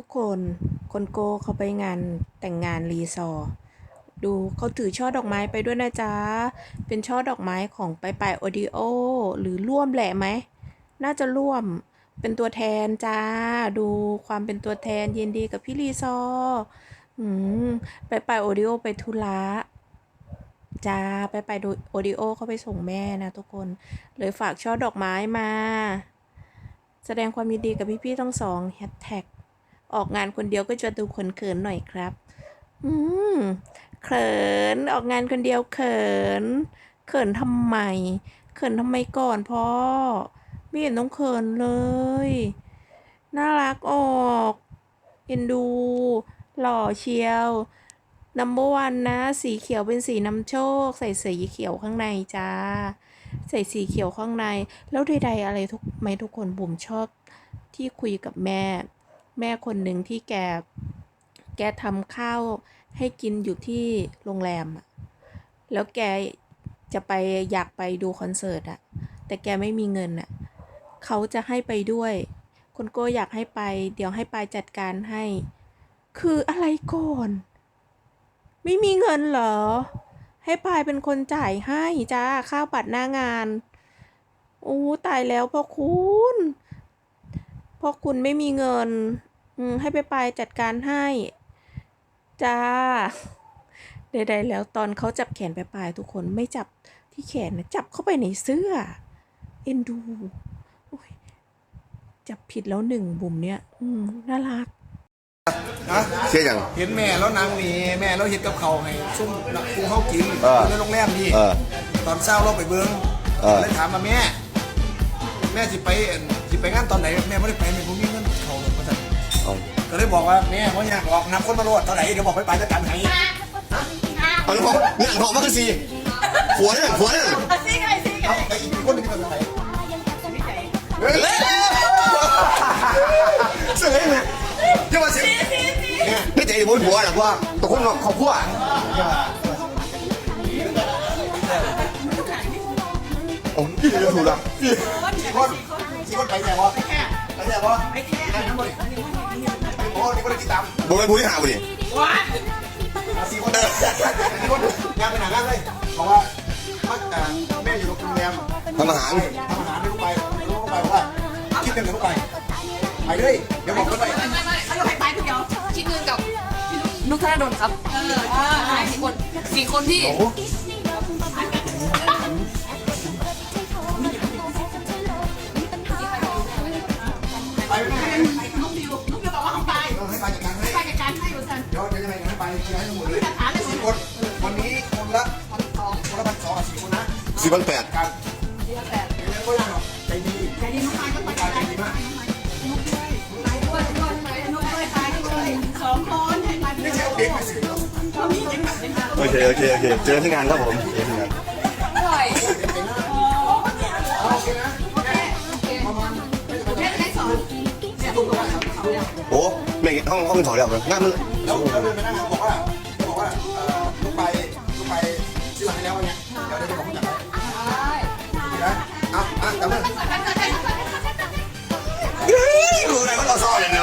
ทุกคนคนโกเขาไปงานแต่งงานรีซอร์ดูเขาถือช่อดอกไม้ไปด้วยนะจ๊ะ เป็นช่อดอกไม้ของไปไปโอดิโอ หรือร่วมแหละไหม น่าจะร่วมเป็นตัวแทนจ้า ดูความเป็นตัวแทนยินดีกับพี่รีซอร์อืมไปไปโอดิโอไปธุระจ้าไปไปดูโอดิโอเขาไปส่งแม่นะทุกคน เลยฝากช่อดอกไม้มา แสดงความยินดีกับพี่ๆทั้งสองแฮชแท็ก ออกงานคนเดียวก็จะดูเขินๆหน่อยครับ อืม เขิน ออกงานคนเดียวเขิน เขินทำไม เขินทำไมก่อนพ่อ ไม่เห็นต้องเขินเลย น่ารักออกเอ็นดู หล่อเชียวนัมเบอร์วันนะ สีเขียวเป็นสีนำโชค ใส่สีเขียวข้างในจ้า ใส่สีเขียวข้างใน แล้วใดๆอะไรทุกไหมทุกคนบุ๋มชอบที่คุยกับแม่ แม่คนหนึ่งที่แก แกทำข้าวให้กินอยู่ที่โรงแรมอะแล้วแกจะไปอยากไปดูคอนเสิร์ตอะแต่แกไม่มีเงินอะเขาจะให้ไปด้วย คุณโก้อยากให้ไป เดี๋ยวให้ปายจัดการให้ คืออะไรก่อน ไม่มีเงินเหรอ ให้ปายเป็นคนจ่ายให้จ้าค่าวบัตรหน้างานโอ้ตายแล้วพ่อคุณพ่อคุณไม่มีเงิน อืมให้ไปปายจัดการให้ จ้าใดๆแล้วตอนเขาจับแขนไปปายทุกคนไม่จับที่แขนนะจับเข้าไปในเสื้อ เอ็นดูโอ้ยจับผิดแล้วหนึ่งบุ๋มเนี่ย อืมน่ารักเชื่ออย่างเห็นแม่แล้วนางนี่แม่เราเห็ดกับเขาวให้ซุ่มนักกูเขากินเออในโรงแรมนี่เออ ตอนเช้าเราไปเบิ้งเออ เลยถามมาแม่ แม่สิไปเอิ่นสิไปงานตอนไหนแม่ไม่ได้ไปแม่ผมมีเงิน เอาก็เลยบอกว่าแม่ว่าอยากออกนับคนมาโลดเท่าไหร่เดี๋ยวบอกไปไปจัดการให้เอาลูกเนี่ยหอมมากคือสีหัวเนี่ยหัวเนี่ยเอาไอ้อีกคนหนึงเป็นใครเฮ้ยเสื่อไหมจะมาเสียไม่ใจบนหัวหรอกว่าตะคนขอบพัวโอ้ยจะถูกละ สี่คนสี่คนไปแค่วะไปแค่ไปแค่วะไปแค่ไอ้ทั้งหมดไอ้โมนี่คนที่ตามบอกเลยผู้ที่หาบุดิอะสี่คนสี่คนงานไปไหนงานเลยบอกว่าอ่าแม่อยู่โรงแรมทำอาหารทำอาหารให้ลูกไปลูกก็ไปบอกว่าคิดเงินกับลูกไปไปเลยเดี๋ยวบอกลูกไปไม่ไม่ไม่เขาจะไปไปคนเดียวคิดเงินกับนุกธนดลครับเออสี่คนสี่คนที่ สี่พันแปดการเดือนแปดเลี้ยงก็ยังหรอกใจดีใจดีน้องไม้ก็ไปกาใจดีมากไปด้วยด้วยไปนุ๊กด้วยด้วยสองคนให้ไปด้ไม่วยเอาด็กไปสิเขามีเด็กแบบนี้โอเคโอเคโอเคเจอที่งานครับผมเจอที่งานด้วยเอาโอเคนะประมาณแม่จะได้สอนโอ้ไม่ห้องห้องถอดแล้วงานมัน แล้วเราเดินไปนั่งบอกว่าบอกว่า